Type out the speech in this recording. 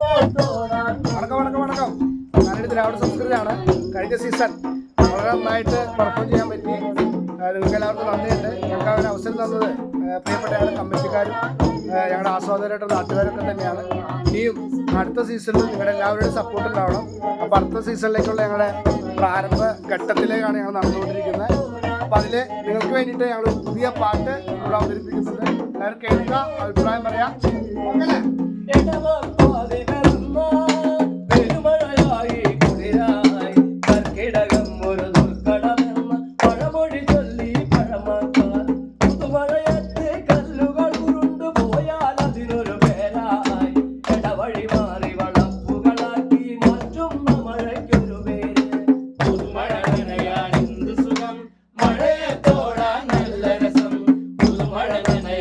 വണക്കം വണക്കം വണക്കം. ഞാനൊരു ദ്രാവിഡ സംസ്കൃതിയാണ്. കഴിഞ്ഞ സീസൺ വളരെ നന്നായിട്ട് പെർഫോം ചെയ്യാൻ പറ്റി. നിങ്ങൾക്ക് എല്ലാവർക്കും നന്ദിയുണ്ട്. ഞങ്ങൾക്ക് ആ അവസരം തന്നത് പ്രിയപ്പെട്ട ഞങ്ങളുടെ കമ്മിറ്റിക്കാരും ഞങ്ങളുടെ ആസ്വാദകരായിട്ടുള്ള നാട്ടുകാരൊക്കെ തന്നെയാണ്. ഇനിയും അടുത്ത സീസണിൽ നിങ്ങളുടെ എല്ലാവരുടെയും സപ്പോർട്ട് ഉണ്ടാവണം. അപ്പോൾ അടുത്ത സീസണിലേക്കുള്ള ഞങ്ങളുടെ പ്രാരംഭ ഘട്ടത്തിലേക്കാണ് ഞങ്ങൾ നടന്നുകൊണ്ടിരിക്കുന്നത്. അപ്പോൾ അതിൽ നിങ്ങൾക്ക് വേണ്ടിയിട്ട് ഞങ്ങൾ പുതിയ പാട്ട് ഇവിടെ അവതരിപ്പിക്കുന്നുണ്ട്. എല്ലാവരും കേൾക്കുക അഭിപ്രായം പറയാം. Thank you.